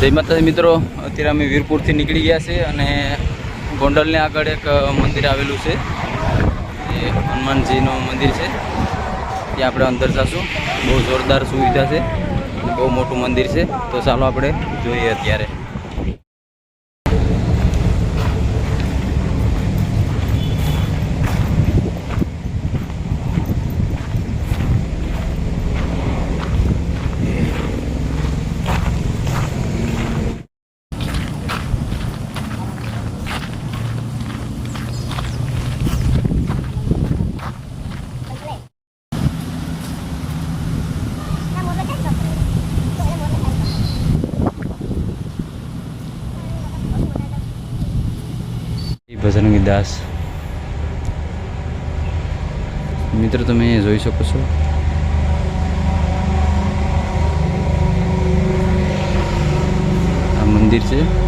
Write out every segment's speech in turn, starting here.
જય માતાજી મિત્રો. અત્યારે અમે વીરપુરથી નીકળી ગયા છે અને ગોંડલને આગળ એક મંદિર આવેલું છે. એ હનુમાનજીનું મંદિર છે. ત્યાં આપણે અંદર જશું. બહુ જોરદાર સુવિધા છે. બહુ મોટું મંદિર છે. તો ચાલો આપણે જોઈએ અત્યારે. ભજનગી દાસ. મિત્રો તમે જોઈ શકો છો. આ મંદિર છે.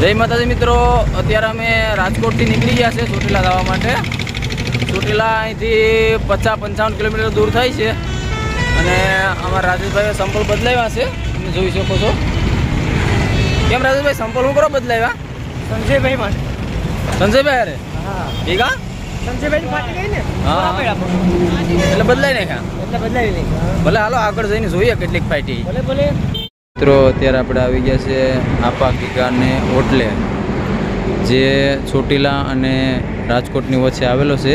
જય માતાજી મિત્રો અત્યારે અમે રાજકોટથી નીકળી ગયા છે ચોટીલા જવા માટે. ચોટીલા અહીંથી પચાસ પંચાવન કિલોમીટર દૂર થાય છે. અને અમારા રાજેશભાઈએ સંપલ બદલાવ્યા છે. તમે જોઈ શકો છો. કેમ રાજેશભાઈ સંપલ હું કરો બદલાવ્યા? સંજયભાઈ માટે. સંજયભાઈ અરે ભેગા. એટલે બદલાય નાખ્યા? એટલે બદલાવી ભલે હાલો આગળ જઈને જોઈએ કેટલીક ફાટી ભલે ભલે. મિત્રો, અત્યારે આપણે આવી ગયા છે આપા ગીગાને ઓટલે, જે ચોટીલા અને રાજકોટની વચ્ચે આવેલો છે.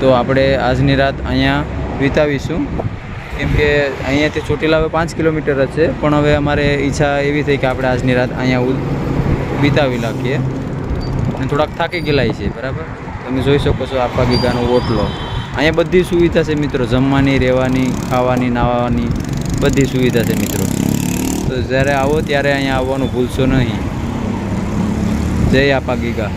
તો આપણે આજની રાત અહીંયા વિતાવીશું. કેમ કે અહીંયાથી ચોટીલા હવે પાંચ કિલોમીટર જ છે, પણ હવે અમારે ઈચ્છા એવી થઈ કે આપણે આજની રાત અહીંયા વિતાવી નાખીએ. અને થોડાક થાકી ગયેલા છે બરાબર? તમે જોઈ શકો છો આપા ગીગાનો ઓટલો. અહીંયા બધી સુવિધા છે મિત્રો, જમવાની, રહેવાની, ખાવાની, નાહવાની, બધી સુવિધા છે મિત્રો. તો જ્યારે આવો ત્યારે અહીંયા આવવાનું ભૂલશો નહીં. જય આપા ગીગા.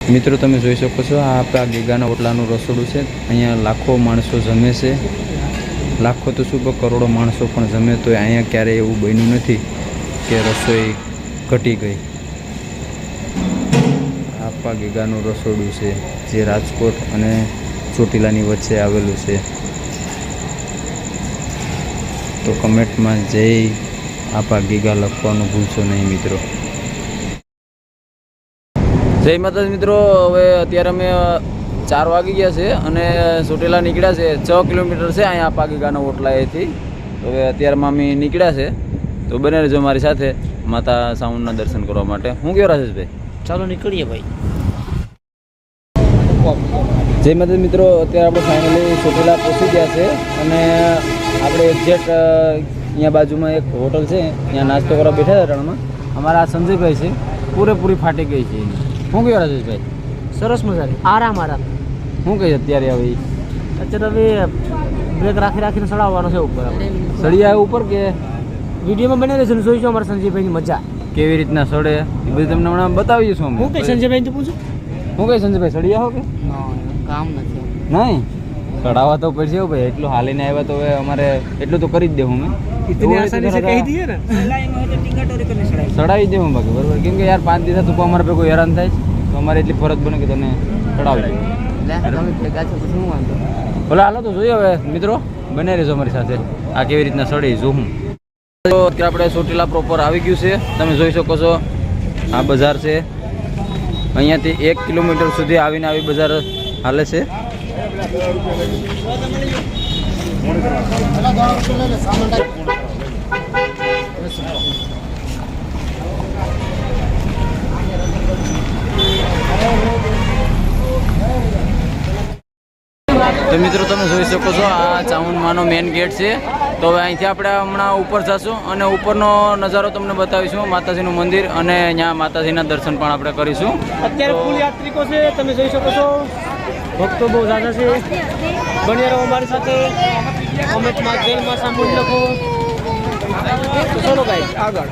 મિત્રો, તમે જોઈ શકો છો, આ આપણા ગીગાના ઓટલાનું રસોડું છે. અહીંયા લાખો માણસો જમે છે. લાખો તો શું કરોડો માણસો પણ જમે તો અહીંયા ક્યારેય એવું બન્યું નથી કે રસોઈ ઘટી ગઈ. આપા ગીગાનું રસોડું છે, જે રાજકોટ અને ચોટીલાની વચ્ચે આવેલું છે. તો કમેન્ટમાં જય આપા ગીગા લખવાનું ભૂલશો નહીં મિત્રો. જય માતાજી મિત્રો, હવે અત્યારે અમે ચાર વાગી ગયા છે અને ચોટીલા નીકળ્યા છે. છ કિલોમીટર છે અહીંયા આપા ગીગાના ઓટલાએથી. હવે અત્યારમાં અમે નીકળ્યા છે. તો બને રહેજો મારી સાથે. માતા સાઉન્ડના દર્શન કરવા માટે. હું કયો રાજેશભાઈ? ચાલો નીકળીએ ભાઈ. જય માતા મિત્રો અત્યારે આપણે ફાઇનલી ચોટીલા પહોંચી ગયા છે અને આપણે એક્ઝેક્ટ અહીંયા બાજુમાં એક હોટલ છે ત્યાં નાસ્તો કરવા બેઠા હતા રણમાં. અમારા સંજયભાઈ છે પૂરેપૂરી ફાટી ગઈ છે હું શું કહ્યું રાજેશભાઈ? સરસ મજાની. આરામ આરામ. શું કહીએ અત્યારે હવે? અત્યારે હવે બ્રેક રાખી રાખીને ચડાવવાનો છે ઉપર સળિયા ઉપર કે વિડીયોમાં બને રહેશે જોઈશું અમારા સંજયભાઈની મજા. કેવી રીતના સડે? એ બધું તમને હમણાં બતાવી છું હું કઈ સંજયભાઈ પૂછું? હું કઈ સંજયભાઈ સડી આવો કે? કામ નથી. નહીં? સડાવા તો પડશે હો ભાઈ એટલું હાલીને આવ્યા તો હવે અમારે એટલું તો કરી જ દેવું મેં ઇતની આસાની સડાવી દેવું બાકી બરોબર? કેમ કે યાર પાંચ દિવસ તું અમારે કોઈ હેરાન થાય તો અમારે એટલી ફરજ બને કે તને સડાવી દે. ભલે હાલો તો જોઈએ હવે મિત્રો. બને રહેશો અમારી સાથે. આ કેવી રીતના સડી જોઉં હું. અત્યારે આપણે ચોટીલા પ્રોપર આવી ગયું છે. તમે જોઈ શકો છો, આ બજાર છે. અહીંયાથી એક કિલોમીટર સુધી આવીને આવી બજાર હાલે છે. તો મિત્રો, તમે જોઈ શકો છો, આ ચામુંડમાનો મેઇન ગેટ છે. તો હવે અહીંથી આપણે હમણાં ઉપર જશું અને ઉપરનો નજારો તમને બતાવીશું, માતાજીનું મંદિર અને અહીંયા માતાજીના દર્શન પણ આપણે કરીશું. અત્યારે ફૂલ યાત્રિકો છે, તમે જોઈ શકો છો. ભક્તો બહુ ઝાઝા છે. બની અમારી સાથે. કોમેન્ટમાં જેલમાં સાંભળી લખો. ચલો ભાઈ, આગળ.